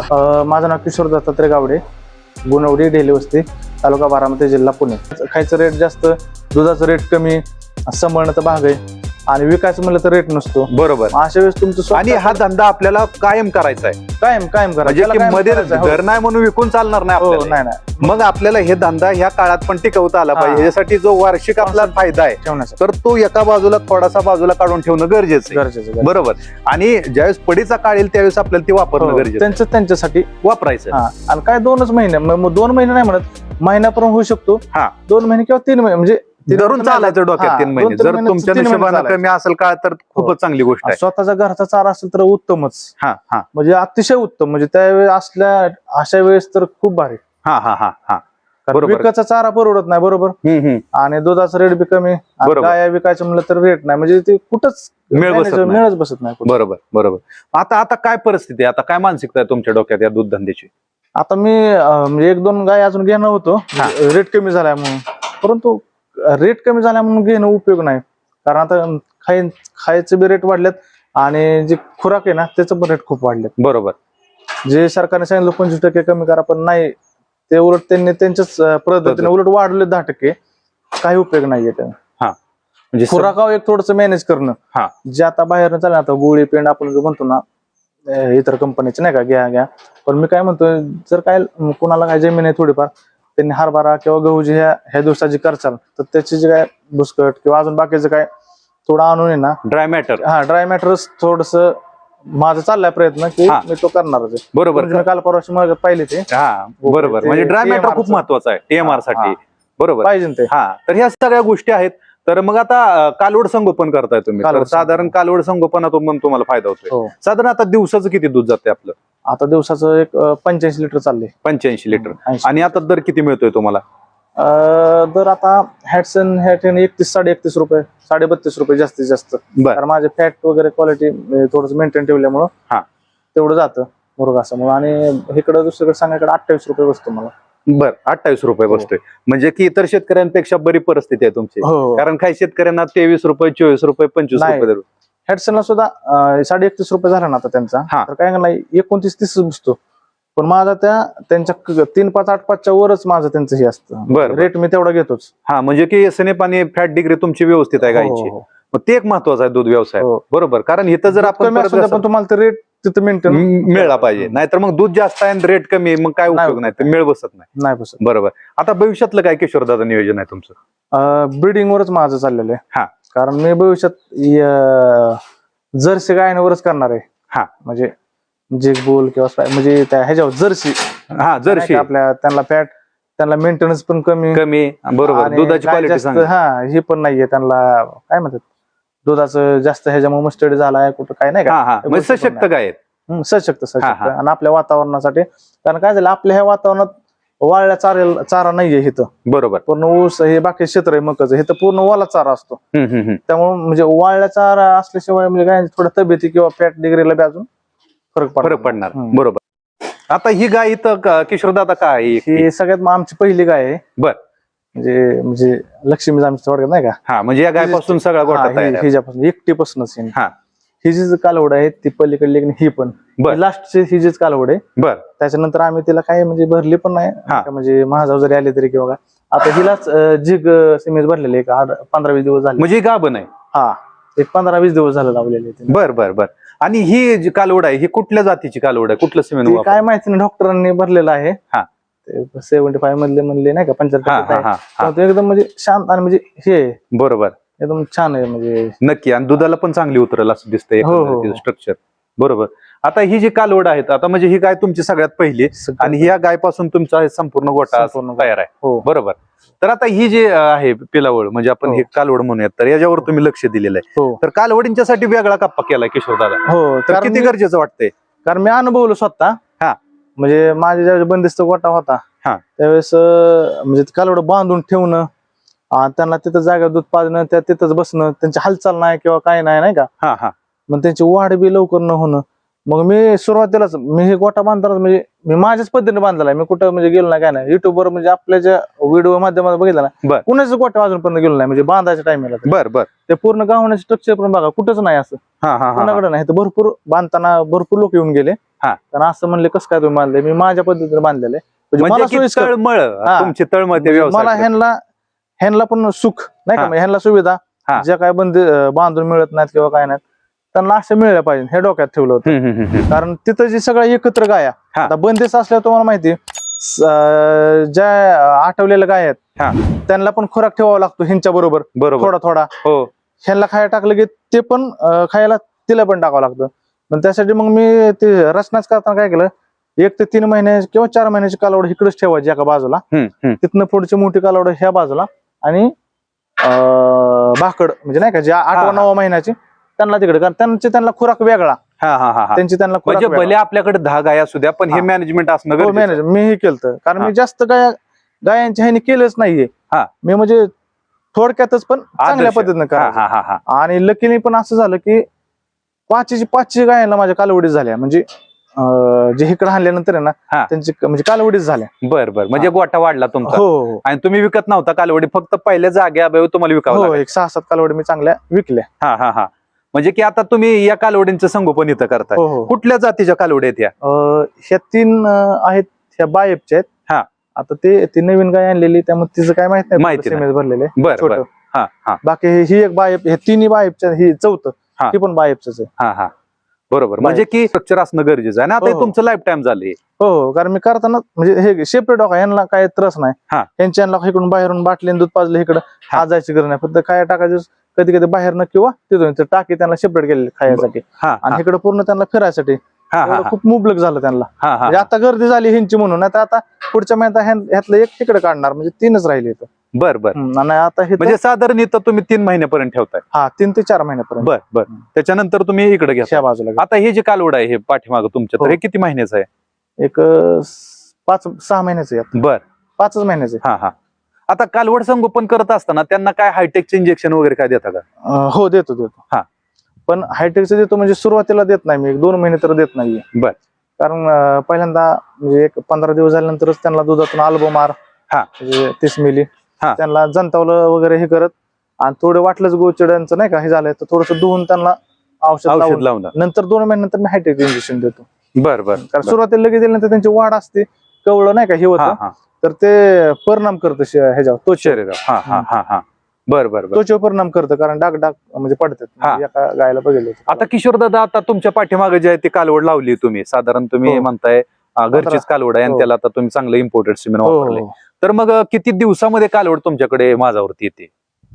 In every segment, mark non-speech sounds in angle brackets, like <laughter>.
माझं नाव किशोर दत्तात्रय गावडे. गुणवडी डेली वस्ती तालुका बारामती जिल्हा पुणे. खायचं रेट जास्त दुधाचं रेट कमी सांभाळण्याचा भाग आहे. आणि विकायचं म्हणलं तर रेट नसतो. बरोबर. अशा वेळेस तुमचं आणि हा धंदा आपल्याला कायम करायचा आहे. कायम कायम म्हणजे की मध्ये करायचं. घर नाही म्हणून विकून चालणार नाही हो हो, आपल्याला. नाही नाही. मग आपल्याला हे धंदा ह्या काळात पण टिकवता आला हा. पाहिजे यासाठी जो वार्षिक आपला फायदा आहे तर तो एका बाजूला थोडासा बाजूला काढून ठेवणं गरजेचं आहे. गरजेचं. बरोबर. आणि ज्यावेळेस पडीचा काळ येईल त्यावेळेस आपल्याला ते वापरणं हो, गरजेचं आहे. त्यांचं त्यांच्यासाठी वापरायचं हा. आणि काय दोनच महिने मग मग दोन महिने नाही म्हणत महिन्यापर्यंत होऊ शकतो. हा. दोन महिने किंवा तीन महिने म्हणजे तीन धरून चालायचं डोक्यात हा, तीन महिने. जर तुमच्या चालायचं. कमी असेल काळ तर खूपच चांगली गोष्ट आहे. स्वतःचा घरचा चारा असेल तर उत्तमच. हा हा. म्हणजे अतिशय उत्तम. म्हणजे त्यावेळेस असल्या अशा वेळेस तर खूप भारी. हा हा हा हा. विकायचा चारा परवडत नाही बरोबर. आणि दुधाचा रेट बी कमी. गाया विकायचं म्हणलं तर रेट नाही. म्हणजे ते कुठंच मेळ बसत नाही. बरोबर बरोबर. आता आता काय परिस्थिती आहे? आता काय मानसिकता आहे तुमच्या डोक्यात या दूध धंद्याची आता मी म्हणजे एक दोन गाय अजून घेणार होतो. हा. रेट कमी झालाय म्हणून परंतु रेट कमी झाल्या म्हणून घेणं उपयोग नाही. कारण आता खाय खायचे बी रेट वाढलेत आणि जे खुराक आहे ना त्याचं पण रेट खूप वाढलेत. बरोबर. जे सरकारने सांगितलं पंचवीस टक्के कमी करा पण नाही ते उलट त्यांनी त्यांच्याच पद्धतीने उलट वाढवले दहा टक्के. काही उपयोग नाहीये त्याने म्हणजे खुराकाव एक थोडस मॅनेज करणं. हा. जे आता बाहेर चालेल आता गोळी पेंड आपण जो म्हणतो ना इतर कंपनीचे नाही का घ्या घ्या. पण मी काय म्हणतो जर काय कुणाला काय जमीन आहे थोडीफार त्यांनी हरभरा किंवा गहू जे ह्या ह्या दिवसाची करचाल. तर त्याची जे काय बुसकट किंवा अजून बाकीचं काय थोडं आणून आहे ना ड्राय मॅटर हा ड्राय मॅटरच थोडस माझा चाललाय प्रयत्न की हा. मी तो करणारच आहे. बरोबर. म्हणजे मी काल परवाशी मग पाहिले ते. हा बरोबर. म्हणजे ड्राय मॅटर खूप चं. महत्वाचं आहे. टीएमआरसाठी. बरोबर. पाहिजे ना ते. हा तर ह्या सगळ्या गोष्टी आहेत. तर मग आता कालवड संगोपन करताय तुम्ही. तर साधारण कालवड संगोपनातून पण तुम्हाला फायदा होतोय. हो. साधारण आता दिवसाचं किती दूध जाते आपलं? आता दिवसाचं एक पंच्याऐंशी लिटर चालले पंच्याऐंशी लिटर. 80. आणि आता दर किती मिळतोय तुम्हाला? दर आता हॅटसन हॅटन एकतीस साडे एकतीस रुपये साडे बत्तीस रुपये जास्तीत जास्त. बर. कारण माझे फॅट वगैरे क्वालिटी थोडस मेंटेन ठेवल्यामुळं हा. तेवढं जातं मुरगासामुळे आणि इकडं दुसरीकडे सांगायकडे अठ्ठावीस रुपये बसतो मला. बर अठ्ठावीस रुपये बसतोय. म्हणजे की इतर शेतकऱ्यांपेक्षा बरी परिस्थिती आहे तुमची. हो कारण काही शेतकऱ्यांना तेवीस रुपये चोवीस रुपये पंचवीस नाही. रुपये दर- हॅटसनला सुद्धा अं, साडे एकतीस रुपये झाला ना आता त्यांचा. हा. तर काय नाही एकोणतीस तीस बसतो. पण माझा त्या त्यांच्या क- तीन पाच आठ पाचच्या वरच माझं त्यांचं हे असतं. बरं. रेट मी तेवढा घेतोच. हा म्हणजे की एसने पाणी फॅट डिग्री तुमची व्यवस्थित आहे गायची हो, हो, मग ते एक महत्वाचं आहे दूध व्यवसाय. हो. बरोबर कारण इथं जर आपण कमी परत द्या, तुम्हाला ते रेट तिथं मेंटेन मिळाला पाहिजे. नाहीतर मग दूध जास्त आहे आणि रेट कमी आहे, मग काय उपयोग नाही तर मेळ बसत नाही. नाही बसत. बरोबर. आता भविष्यातलं काय किशोरदादा नियोजन आहे तुमचं? ब्रिडिंग वरच माझं चाललेलं आहे. हा. कारण मी भविष्यात जर्सी गायनावरच करणार आहे. हा. म्हणजे जिग बोल किंवा म्हणजे त्या ह्याच्यावर जर्सी. हा जर्शी आपल्या त्यांना फॅट त्यांना मेंटेनन्स पण कमी. कमी. बरोबर. दुधाची क्वालिटी हा हे पण नाहीये त्यांना काय म्हणतात? दुधाचं जास्त ह्याच्यामुळे मस्टडी झालाय कुठं काय नाही का हा हा ते म्हणजे गोष्टी पण सशक्त. गाय आहेत सशक्त सशक्त हा, हा. आणि आपल्या वातावरणासाठी कारण काय झालं आपल्या ह्या वातावरणात वाळल्या चारेल चारा नाहीये इथं बरोबर पूर्ण ऊस हे बाकी क्षेत्र आहे मकाचं हे तर पूर्ण ओला चारा असतो हम्म, हम्म, हम्म. त्यामुळे म्हणजे वाळल्या चारा असल्याशिवाय म्हणजे काय थोडं तब्येती किंवा फॅट डिग्रीला बी अजून फरक फरक पडणार हम्म. बरोबर आता ही गाय इथं क- किशोरदादा काय? ही सगळ्यात मग आमची पहिली गाय आहे बर. म्हणजे म्हणजे लक्ष्मी आमच्या थोडक्यात नाही का हा म्हणजे या गायपासून सगळा हा, तयार ही- आहे. हिच्यापासून एकटीपासूनच ही. हा. ही जी कालवड आहे ती पलीकडली एक ही पण बर. लास्टची ही जीच कालवड आहे बर त्याच्यानंतर आम्ही तिला काय म्हणजे भरली पण नाही हा. का म्हणजे महाजाव जरी आले तरी किंवा काय आता हिलाच अं, जिग सिमेज भरलेले एक आठ पंधरा वीस दिवस झाले म्हणजे गाभण आहे हा एक पंधरा वीस दिवस झाले लावलेले तिने. बर बर बर आणि ही जी कालवड आहे ही कुठल्या जातीची कालवड आहे कुठलं सिमेंट ते काय माहिती नाही डॉक्टरांनी भरलेलं आहे हा. सेव्हन्टी फाईव्ह मधले म्हणले नाही का हा हा पंच्याहत्तर हा. हा ते एकदम म्हणजे शांत आणि म्हणजे हे बरोबर. एकदम छान आहे म्हणजे. नक्की आणि दुधाला पण चांगली उतरेल असं दिसतंय हो, हो, हो. स्ट्रक्चर बरोबर. आता ही जी कालवड आहेत आता म्हणजे ही गाय तुमची सगळ्यात पहिली आणि ह्या गायपासून तुमचा हे संपूर्ण गोटा तयार आहे. हो. बरोबर. तर आता ही जी आहे पिलावळ म्हणजे आपण हो. हे कालवड म्हणूयात तर याच्यावर तुम्ही लक्ष दिलेलं आहे. हो. तर कालवडींच्यासाठी वेगळा कप्पा केलाय किशोरदादा हो तर किती गरजेचं वाटतंय? कारण मी अनुभवलो स्वतः. हा. म्हणजे माझ्या ज्यावेळेस बंदिस्त गोटा होता हा. त्यावेळेस अं, म्हणजे कालवड बांधून ठेवणं त्यांना तिथं जागा दूध पाजणं त्या तिथंच बसणं त्यांची हालचाल नाही किंवा काय नाही नाही का? हा हा. मग त्यांची वाढ बी लवकर न होणं. मग मी सुरुवातीलाच मी हे गोटा बांधताना म्हणजे मी माझ्याच पद्धतीने बांधलेला आहे. मी कुठं म्हणजे गेलो नाही काय नाही. युट्यूबवर म्हणजे आपल्या ज्या व्हिडिओ माध्यमात बघितलं बर. ना कुणाच गोटा अजूनपर्यंत गेलो नाही म्हणजे बांधायच्या टाइमला बर बर. ते पूर्ण गावण्याचे स्ट्रक्चर पण बघा कुठंच नाही असं. हा हा हा. कोणाकडे नाही. तर भरपूर बांधताना भरपूर लोक येऊन गेले. कारण असं म्हणले कसं काय तुम्ही बांधले मी माझ्या पद्धतीने बांधलेले म्हणजे मला म्हणजे. तळमळ. तुमची तळमळ म्हणजे मला ह्यांना ह्यांना पण सुख नाही का ह्यांना सुविधा. ज्या काय बंद बांधून मिळत नाहीत किंवा काय नाहीत त्यांना असं मिळाल्या पाहिजे हे डोक्यात ठेवलं होतं. कारण तिथं जे सगळं एकत्र गाया. आता बंदिस्त असल्यावर तुम्हाला माहिती ज्या आठवलेल्या गाय. आहेत त्यांना पण खुराक ठेवावा लागतो ह्यांच्या बरोबर थोडा थोडा हो ह्यांना खायला टाकलं की ते पण खायला तिला पण टाकावं लागतं पण त्यासाठी मग मी ते रचनाच करताना काय केलं एक ते तीन महिने किंवा चार महिन्याची कालावड इकडेच ठेवायची एका बाजूला. तिथनं पुढची मोठी कालावड ह्या बाजूला आणि भाकड म्हणजे नाही का जे आठवा हा. नववा महिन्याची त्यांना तिकडे कारण त्यांचे त्यांना खुराक वेगळा हा हा हा हा त्यांची त्यांना म्हणजे. भले आपल्याकडे दहा गाय असू द्या पण हे हा. मॅनेजमेंट असणं हो गरजेचं आहे. मॅनेजर मीही केलं कारण हा. मी जास्त गाया गायांच्या ह्याने केलंच नाहीये हा. मी म्हणजे थोडक्यातच पण चांगल्या. पद्धतीने हा हा हा हा आणि लकीली पण असं झालं की पाचशे पाचशे गायांना माझ्या कालवडीच झाल्या. म्हणजे जे इकडे आणल्यानंतर आहे ना हा. त्यांची क- म्हणजे कालवडीच झाल्या. बर बर. म्हणजे गोठा वाढला तुमचा. हो हो. आणि तुम्ही विकत नव्हता कालवडी फक्त पहिल्या जाग्या तुम्हाला विकावं हो लागलं. एक सहा सात कालवडी मी चांगल्या विकल्या. हा हा हा. म्हणजे की आता तुम्ही या कालवडींचं संगोपन इथं करताय. हो हो. कुठल्या जातीच्या कालवडी आहेत या? अं, ह्या तीन अं, आहेत ह्या बायपच्या आहेत. हा. आता ते ती नवीन गाय आणलेली त्यामुळे तिचं काय माहीत नाही माहिती नाही. भरलेले बर छोटं. हा हा. बाकी हे- ही एक बायप हे तिन्ही बायपच्या ही चौथं. हा. ही पण बायपच आहे. हा हा. बरोबर. म्हणजे की स्ट्रक्चर असणं गरजेचं आहे. ना आता हो, हे. तुमचं लाईफ टाइम झालंय हो हो. कारण मी करताना म्हणजे हे सेपरेट डॉक यांना काय त्रास नाही. हा. यांच्या यांना इकडून बाहेरून बाटलीन दूध पाजलं इकडं. हा. आज जायची गरज नाही. फक्त काय टाकायचं कधी कधी बाहेरनं किंवा तिथून ते टाकी त्यांना सेपरेट केलेली खायसाठी. हा आणि इकडे पूर्ण त्यांना फिरायसाठी. हा हा एवढं खूप मुबलक झालं त्यांना. हा हा. म्हणजे आता गर्दी झाली ह्यांची म्हणून. तर आता पुढच्या महिन्यात ह्यां- ह्यातलं एक तिकडे काढणार. म्हणजे तीनच राहिले इथं. बर बर. हम्म, आणि आता हे म्हणजे साधारण इथं तुम्ही तीन महिन्यापर्यंत ठेवताय. हा तीन ते चार महिन्यापर्यंत. बर बर. त्याच्यानंतर तुम्ही इकडे घ्या. ह्या बाजूला आता हे जे कालवड आहे हे पाठीमाग तुमच्या तर हो. हे किती महिन्याचं आहे? एक अं, स- पाच सहा महिन्याचे आहेत बर. पाचच महिन्याचे हा हा. आता कालवड संगोपन करत असताना त्यांना काय हायटेकचे इंजेक्शन वगैरे काय देता का? अं, हो देतो देतो. हा. पण हायटेकचं देतो म्हणजे सुरुवातीला देत नाही मी. एक दोन महिने तर देत नाहीये. बर. कारण अं, पहिल्यांदा म्हणजे एक पंधरा दिवस झाल्यानंतरच त्यांना दुधातून अल्बो मार हा. म्हणजे तीस मिली हा. त्यांना जंतावलं वगैरे हे करत आणि थोडं वाटलंच गोचिड्यांचं नाही का हे झालंय तर थोडस धुवून त्यांना औषध औषध लावून लावून. नंतर दोन महिन्यानंतर मी हायटेक इंजेक्शन देतो. बर बर कारण सुरुवातीला लगेच दिल्यानंतर त्यांची वाढ असते कवळं नाही का हे हा होतं. हा तर ते परिणाम करतं शे- ह्याच्यावर तो शरीर हा हा हा हा. बर बर बर. त्वचेवर परिणाम करतं कारण डाग डाग म्हणजे पडतात. हा. म्हणजे एका गायला बघितलं होतं. आता किशोर दादा आता तुमच्या पाठीमागे जे आहे ते कालवड लावली तुम्ही. साधारण तुम्ही हो. म्हणताय घरचीच. कालवड आहे आणि हो. त्याला आता तुम्ही चांगलं इम्पोर्टेड सिमेंट वापरले हो. तर मग किती दिवसामध्ये कालवड तुमच्याकडे माझ्यावरती येते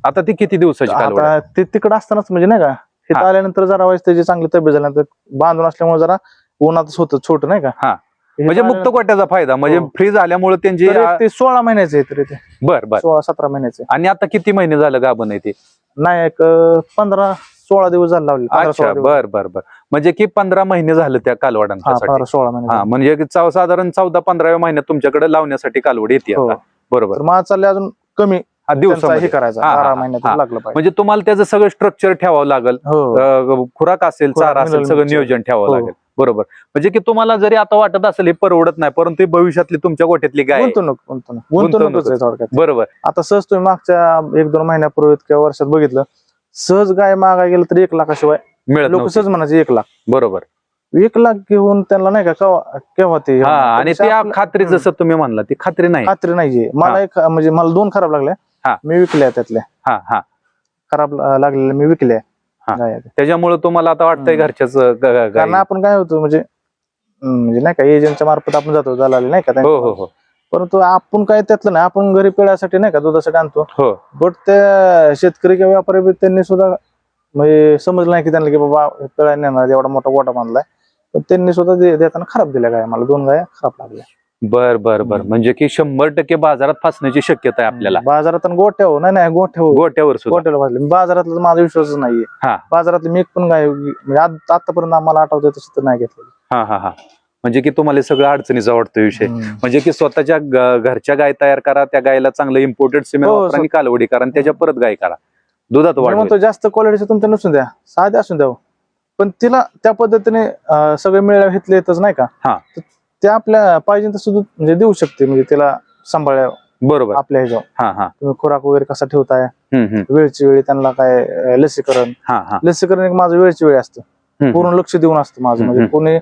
आता ती किती दिवसाची कालवड आहे? आता ते तिकडे असतानाच म्हणजे नाही का हा. आल्यानंतर जरा वाईस त्याची चांगली तब्येत झाल्यानंतर बांधून असल्यामुळे जरा उन्हातच होतं छोट नाही का हा. म्हणजे मुक्त गोट्याचा फायदा म्हणजे हो. फ्री झाल्यामुळे त्यांची तर एक ते सोळा महिन्याचे आहे तरी ते बर बर सोळा सतरा महिन्याचे आणि आता किती महिने झालं गाभण आहे ते नाही एक अं, पंधरा सोळा दिवस झाले लावले पंधरा अच्छा सोळा दिवस. बर बर बर. म्हणजे की पंधरा महिने झालं त्या हा कालवडांसाठी पंधरा सोळा महिने हा झाले. म्हणजे चौ- साधारण चौदा पंधराव्या महिन्यात तुमच्याकडे लावण्यासाठी कालवड येते हो. आता बरोबर. तर माझं चाललंय अजून कमी. हा दिवसामध्ये. करायचं हा, हा, बारा हा. महिन्यात लागलं पाहिजे. म्हणजे तुम्हाला त्याचं सगळं स्ट्रक्चर ठेवावं लागेल. हो. अं, खुराक असेल खुराक, चारा असेल सगळं. नियोजन ठेवावं हो. लागेल. बरोबर. म्हणजे की तुम्हाला जरी आता वाटत असेल हे परवडत नाही परंतु ही भविष्यातली तुमच्या गोठ्यातली गाय आहे. गुंतवणूक गुंतवणूक. गुंतवणूकच आहे थोडक्यात. बरोबर. आता सहज तुम्ही मागच्या एक दोन महिन्यापूर्वी किंवा वर्षात बघितलं सहज गाय मागाय गेलं तर एक लाखाशिवाय मिळत लोक नव्हती. सहज म्हणायचे एक लाख बरोबर एक लाख घेऊन त्यांना नाही का केव्हा केव्हा ते हा आणि त्या खात्री. जसं तुम्ही म्हणला ती खात्री नाही खात्री नाहीये मला एक म्हणजे मला दोन खराब लागल्या हा. मी विकल्या त्यातल्या हा हा खराब ला- लागलेल्या मी विकल्या हा. गाया. त्याच्यामुळे तुम्हाला आता वाटतंय हम्म. घरच्याच ग- ग- कारण गाई. आपण काय होतो म्हणजे हम्म, म्हणजे नाही का एजंटच्या मार्फत आपण जातो दलाली नाही का हो त्यांच्या- हो हो परंतु आपण काय त्यातलं नाही आपण घरी पिळासाठी नाही का दुधासाठी आणतो. हो. बट त्या शेतकरी किंवा व्यापारी बी त्यांनी सुद्धा म्हणजे समजलं नाही की त्यांना की बाबा पिळा नेणार एवढा मोठा गोटा बांधलाय. पण त्यांनी सुद्धा दे- देताना खराब दिल्या गाय मला दोन गाया खराब लागल्या. बर बर बर. हम्म. म्हणजे की शंभर टक्के बाजारात फासण्याची शक्यता आहे आपल्याला. बाजारात आणि गोठ्यावर नाही नाही गोठ्यावर. गोट्यावर सुद्धा. गोठ्याला भाजले बाजारातला माझा विश्वासच नाहीये. हा. बाजारातली मी एक पण गाय म्हणजे आतापर्यंत आम्हाला आठवतंय तसं तर नाही घेतलेली. हा हा हा. म्हणजे की तुम्हाला हे सगळं अडचणीचा वाटतो विषय. म्हणजे की स्वतःच्या घरच्या गाय तयार करा त्या गायला चांगलं इम्पोर्टेड सिमेंट हो, वापरा आणि कालवडी करा आणि त्याच्या परत गाय करा. दुधात वाढ म्हणतो जास्त क्वालिटीचं तुमच्या नसून द्या साधे असून द्या पण तिला त्या पद्धतीने सगळे मिळाल्या घेतले येतच नाही का? हा. तर ते आपल्या पाहिजे तसं दूध म्हणजे देऊ शकते म्हणजे तिला सांभाळ्या बरोबर. आपल्या ह्याच्यावर. हा हा. तुम्ही खुराक वगैरे कसा ठेवताय. वेळची वेळी त्यांना काय लसीकरण? हा हा. लसीकरण एक माझं वेळची वेळ असतं. पूर्ण लक्ष देऊन असतं माझं. म्हणजे. कोणी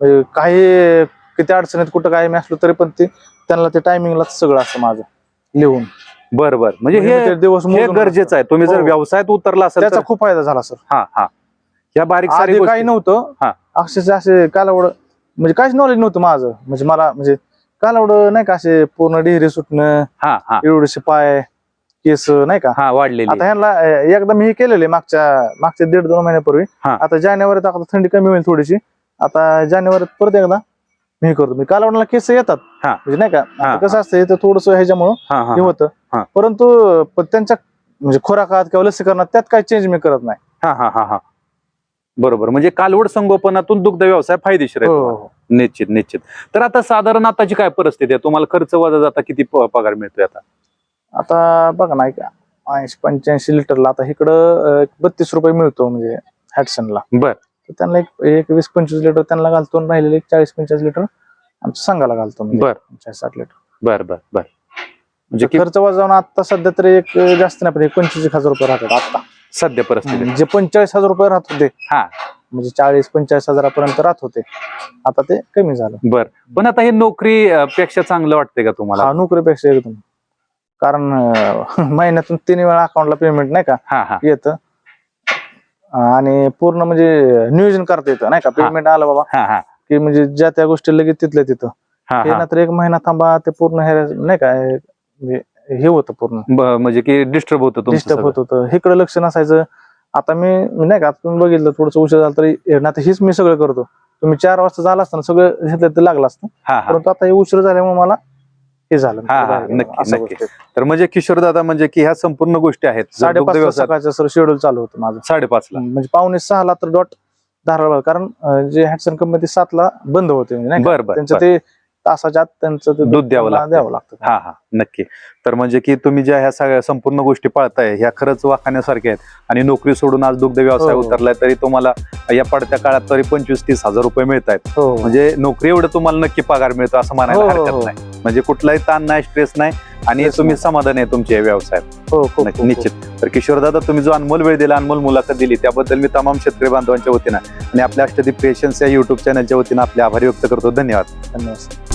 म्हणजे काही किती अडचणीत कुठं काही मी असलो तरी पण ते त्यांना ते टायमिंगला सगळं असतं माझं लिहून. बर बर. म्हणजे म्हणजे हे दिवस गरजेचं आहे. तुम्ही जर हो. व्यवसायात उतरला असेल त्याचा खूप फायदा झाला सर. हा हा. या बारीक सारी काही नव्हतं. हा. अक्षरशः असे कालवड म्हणजे काहीच नॉलेज नव्हतं माझं. म्हणजे मला म्हणजे कालवड नाही का असे पूर्ण डिहरी सुटणं हा हा. एवढेसे पाय केस नाही का? हा वाढलेली. आता ह्यांना एकदा मी हे केलेले मागच्या मागच्या दीड दोन महिन्यापूर्वी. आता जानेवारीत आता थंडी कमी होईल थोडीशी. आता जानेवारीत परत एकदा मी हे करतो. मी कालवडाला केस येतात. हा. म्हणजे नाही का? हा, कसं असतं ते थोडस ह्याच्यामुळं हा हा हे होतं. हा. परंतु पण त्यांच्या म्हणजे खोराकात किंवा लसीकरणात त्यात काही चेंज मी करत नाही. हा हा हा हा. बरोबर. म्हणजे कालवड संगोपनातून दुग्ध व्यवसाय फायदेशीर आहे हो, तुम्हाला. हो. निश्चित निश्चित. तर आता साधारण आताची काय परिस्थिती आहे? तुम्हाला खर्च वजा जाता किती प- पगार मिळतोय आता? आता बघा ना एक ऐंशी पंच्याऐंशी लिटरला आता इकडं बत्तीस रुपये मिळतो म्हणजे हॅटसनला. बर. त्यांना एक एक वीस पंचवीस लिटर त्यांना घालतो राहिलेले एक चाळीस पंचेचाळीस लिटर आमच्या संघाला घालतो म्हणजे बर. पंचेचाळीस साठ लिटर. बर बर बर. म्हणजे कि- खर्च वाजवून आता सध्या तरी एक जास्त नाही पण एक पंचवीस एक हजार रुपये राहतात आता सध्या परिस्थिती. जे पंचेचाळीस हजार रुपये राहत होते हा. म्हणजे चाळीस पंचेचाळीस हजारापर्यंत राहत होते आता ते कमी झालं. बर. पण आता हे नोकरी अं, पेक्षा चांगलं वाटतंय का तुम्हाला? हा नोकरीपेक्षा एकदम. कारण अं, <laughs> महिन्यातून तीन वेळा अकाउंटला पेमेंट नाही का? हा हा. येतं. आणि पूर्ण म्हणजे नियोजन करता येतं नाही का? पेमेंट आलं बाबा. हा हा. की म्हणजे ज्या त्या गोष्टी लगेच तिथल्या तिथं. हा हे. हा नंतर एक महिना थांबा ते पूर्ण हे नाही का हे होतं पूर्ण. ब- म्हणजे की डिस्टर्ब होतं तुमचं डिस्टर्ब सगळं. होत होतं. इकडे लक्ष नसायचं. आता मी मी नाही का आता तुम्ही बघितलं थोडस उशीर झालं तरी हे ना आता हेच मी सगळं करतो. तुम्ही चार वाजता झाला असताना सगळं घेतलं ते लागलं असतं. हा हा. परंतु आता हे उशीर झाल्यामुळे मला हे झालं हा, हा, गेलो. नक्की, असं नक्की. गोष्ट आहे. तर म्हणजे किशोर दादा म्हणजे की ह्या संपूर्ण गोष्टी आहेत जर दुग्ध साडेपाच सकाळचं सर शेड्यूल चालू होतं माझं साडेपाच ला म्हणजे पावणे सहाला तर डॉट धाराळ कारण अं, जे हॅटसन कंपनी सातला बंद होते म्हणजे नाही का? बर बर त्यांचं बर. ते तासाच्या आत त्यांचं दूध द्यावं लागतं. द्यावं लागतं. हा हा. नक्की. तर म्हणजे की तुम्ही ज्या ह्या सगळ्या संपूर्ण गोष्टी पाळताय ह्या खरंच वाखाण्यासारख्या आहेत. आणि नोकरी सोडून आज दुग्ध व्यवसाय हो. उतरलाय तरी तुम्हाला या पडत्या काळात तरी पंचवीस तीस हजार रुपये मिळत आहेत हो. म्हणजे नोकरी एवढं तुम्हाला नक्की पगार मिळतो असं म्हणायला हो, हरकत हो. नाही. म्हणजे कुठलाही ताण नाही स्ट्रेस नाही. आणि Stress तुम्ही नाही. समाधान आहे तुमच्या या व्यवसायात. हो नक्की, निश्चित. तर किशोर दादा तुम्ही जो अनमोल वेळ दिला अनमोल मुलाखत दिली त्याबद्दल मी तमाम शेतकरी बांधवांच्या वतीनं आणि आपल्या अष्टदीप पेशन्स या युट्यूब चॅनलच्या वतीनं आपले आभारी व्यक्त करतो. धन्यवाद. धन्यवाद